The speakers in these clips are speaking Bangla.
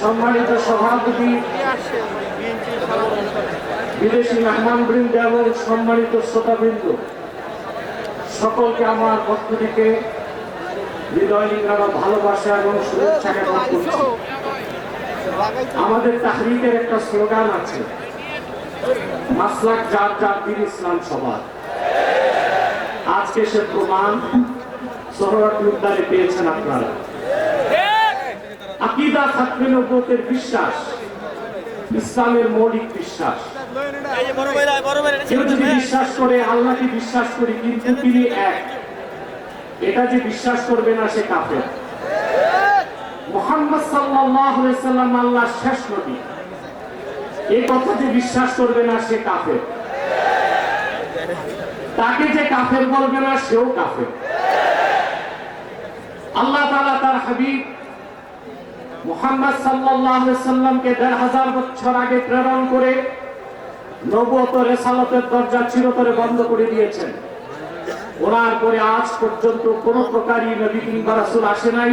সম্মানিত সভাপতি, বিদেশি মেহমান বৃন্দ এবং সম্মানিত শ্রোতাবৃন্দ, সকলকে আমার পক্ষ থেকে হৃদয় ভালোবাসা এবং শুভেচ্ছা জ্ঞাপন করছি। আমাদের তাহরিকের একটা স্লোগান আছে, মাসলাক যার যার দিন ইসলাম সবার। আজকে সে প্রমাণ উদ্যানে পেয়েছেন আপনারা। আকিদা থাকবে নব্বতের বিশ্বাস, ইসলামের মৌলিক বিশ্বাস। কেউ যদি বিশ্বাস করে, আল্লাহকে বিশ্বাস করি, কিন্তু তিনি এক। এটা যে বিশ্বাস করবে না, সে কাফের। মোহাম্মদ সাল্লাম আল্লাহ শেষ নবী। এই কথা যে বিশ্বাস করবে না, সে কাফের। তাকে যে কাফের বলবে না, সেও কাফের। আল্লাহ তাআলা তার হাবিব মুহাম্মদ সাল্লামকে দেড় হাজার বছর আগে প্রেরণ করে দরজা চিরতরে বন্ধ করে দিয়েছেন। ওনার পরে আজ পর্যন্ত কোন প্রকারই নবী কিংবা রাসূল আসে নাই,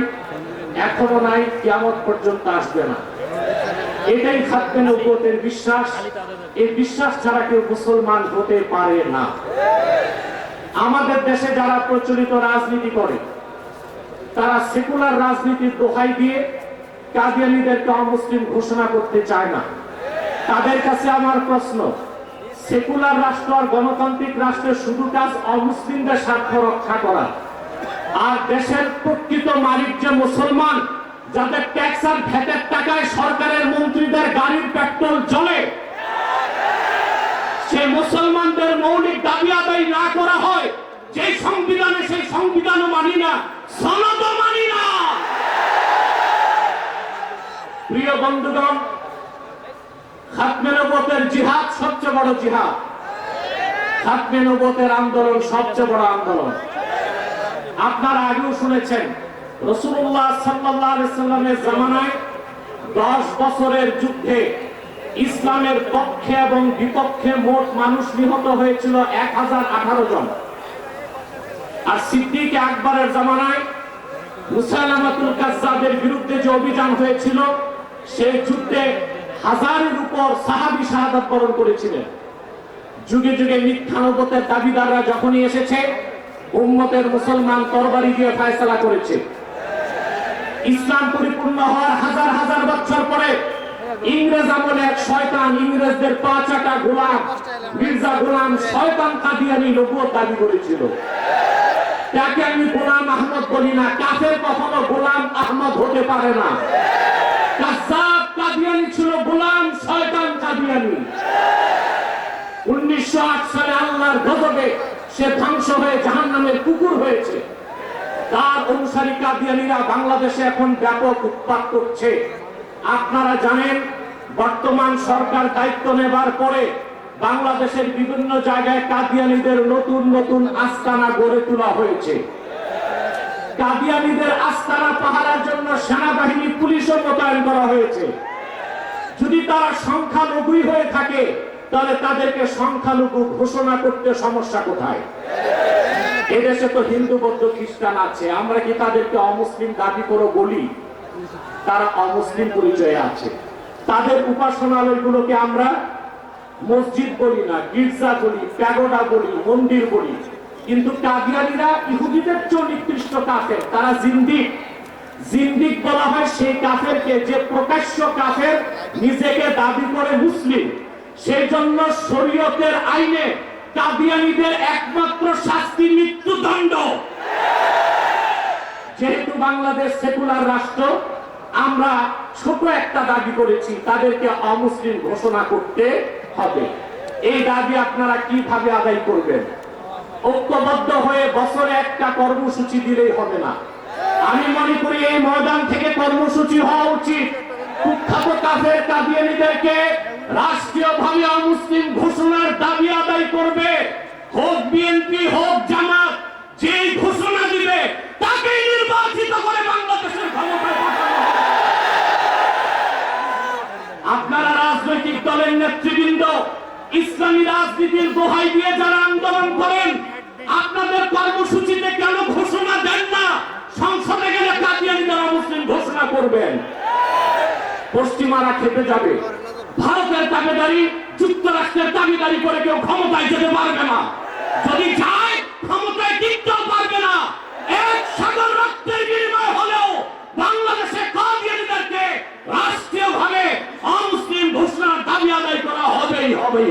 এখনও নাই, কিয়ামত পর্যন্ত আসবে না। এটাই থাকবে নবুয়তের বিশ্বাস। এই বিশ্বাস ছাড়া কেউ মুসলমান হতে পারে না। আমাদের দেশে যারা প্রচলিত রাজনীতি করে, তারা সেকুলার রাজনীতির দোহাই দিয়ে কাদিয়ানিদেরকে অমুসলিম ঘোষণা করতে চায় না। তাদের কাছে আমার প্রশ্ন, সেকুলার রাষ্ট্র আর গণতান্ত্রিক রাষ্ট্রের শুধু কাজ অমুসলিমদের স্বার্থ রক্ষা করা। আর দেশের প্রকৃত মালিক যে মুসলমান যাদের ট্যাক্স আর ভ্যাটের টাকায় সরকারের মন্ত্রীদের গাড়ির পেট্রোল চলে, সে মুসলমানদের মৌলিক দাবি আদায় না করা হয়, যে সংবিধানে সেই সংবিধানও মানি না সনদ মানি না। প্রিয় বন্ধুগণ, খাতমে নবতের জিহাদ সবচেয়ে বড় জিহাদ। খাতমে নবতের আন্দোলন সবচেয়ে বড় আন্দোলন। আপনারা আগেও শুনেছেন রসুল্লাহ সাল্লামের জামানায় দশ বছরের যুদ্ধে ইসলামের পক্ষে এবং বিপক্ষে মোট মানুষ নিহত হয়েছিল এক হাজার আঠারো জন। আর সিদ্দিক আকবরের জামানায় মুসাইলামাতুল কাজ্জাবের বিরুদ্ধে যে অভিযান হয়েছিল, সেই যুদ্ধে হাজারের উপর সাহাবি শাহাদাত বরণ করেছিলেন। যুগে যুগে মিথ্যানবতের দাবিদাররা যখনই এসেছে, উম্মতের মুসলমান তরবারি দিয়ে ফায়সালা করেছে। ইসলাম পরিপূর্ণ হওয়ার হাজার হাজার বছর পরে ইংরেজ আমলে এক শয়তান ইংরেজদের পাঁচাটা গোলাম, মির্জা গোলাম শয়তান কাদিয়ানি নবুয়ত দাবি করেছিল। তাকে আমি গোলাম আহমদ বলি না, কাফের কখনো গোলাম আহমদ হতে পারে না। কাসাব কাদিয়ানি ছিল, গোলাম শয়তান কাদিয়ানি উনিশশো আট সালে আল্লাহর গজবে সে ধ্বংস হয়ে জাহান নামের কুকুর হয়েছে। তার অনুসারী কাদিয়ানিরা বাংলাদেশে এখন ব্যাপক উৎপাত করছে। আপনারা জানেন, বর্তমান সরকার দায়িত্ব নেবার পরে বাংলাদেশের বিভিন্ন জায়গায় কাদিয়ানিদের নতুন নতুন আস্তানা গড়ে তোলা হয়েছে। কাদিয়ানিদের আস্তানা পাহারার জন্য সেনাবাহিনী পুলিশও মোতায়েন করা হয়েছে। যদি তারা সংখ্যালঘুই হয়ে থাকে, তাহলে তাদেরকে সংখ্যালঘু ঘোষণা করতে সমস্যা কোথায়? এদেশে তো হিন্দু, বৌদ্ধ, খ্রিস্টান আছে। আমরা কি তাদেরকে অমুসলিম দাবি করে বলি? তারা অমুসলিম পরিচয়ে আছে। তাদের উপাসনালয়গুলোকে আমরা মসজিদ বলি না, গির্জা বলি, প্যাগোডা বলি, মন্দির বলি। কিন্তু কাদিয়ানিরা ইহুদিদের চেয়ে নিকৃষ্ট কাফের। তারা জিন্দিক। জিন্দিক বলা হয় সেই কাফেরকে যে প্রকাশ্য কাফের নিজেকে দাবি করে মুসলিম। সেই জন্য শরীয়তের আইনে কাদিয়ানিদের একমাত্র শাস্তি মৃত্যুদণ্ড। যেহেতু বাংলাদেশ সেকুলার রাষ্ট্র, আমরা ছোট একটা দাবি করেছি, তাদেরকে অমুসলিম ঘোষণা করতে হবে। এই দাবি আপনারা কীভাবে আদায় করবেন? ঐক্যবদ্ধ হয়ে বছরে একটা কর্মসূচি দিলেই হবে না। আমি মনে করি এই ময়দান থেকে কর্মসূচি হওয়া উচিত। কুখ্যাত কাফের কাদিয়ানিদেরকে রাষ্ট্রীয়ভাবে অমুসলিম ঘোষণার দাবি আদায় করবে হোক বিএনপি হোক জামাত যেই ঘোষণা দিবে তাকেই নির্বাচিত করে বাংলাদেশের ক্ষমতায় পাঠানো হবে। আপনারা রাজনৈতিক দলের নেতৃবৃন্দ, ইসলামী রাজনীতির দোহাই দিয়ে যারা আন্দোলন করেন, আপনাদের কর্মসূচিতে কেন ঘোষণা দেন না? সংসদে গেলে কাদিয়ানি দ্বারা মুসলিম ঘোষণা করবেন। পশ্চিমারা খেতে যাবে। ভারতের দাবিদারি, যুক্তরাষ্ট্রের দাবিদারি করে কেউ ক্ষমতায় যেতে পারবে না। যদি যায় ক্ষমতায় টিকতেও পারবে না এক সাগর রক্তের বিনিময় হলেও বাংলাদেশে কাদিয়ানিদেরকে রাষ্ট্রীয়ভাবে অমুসলিম ঘোষণার দাবি আদায় করা হবেই হবেই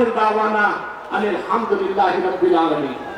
ওয়াফির দাওয়ানা আলহামদুলিল্লাহ রবিল আলামিন।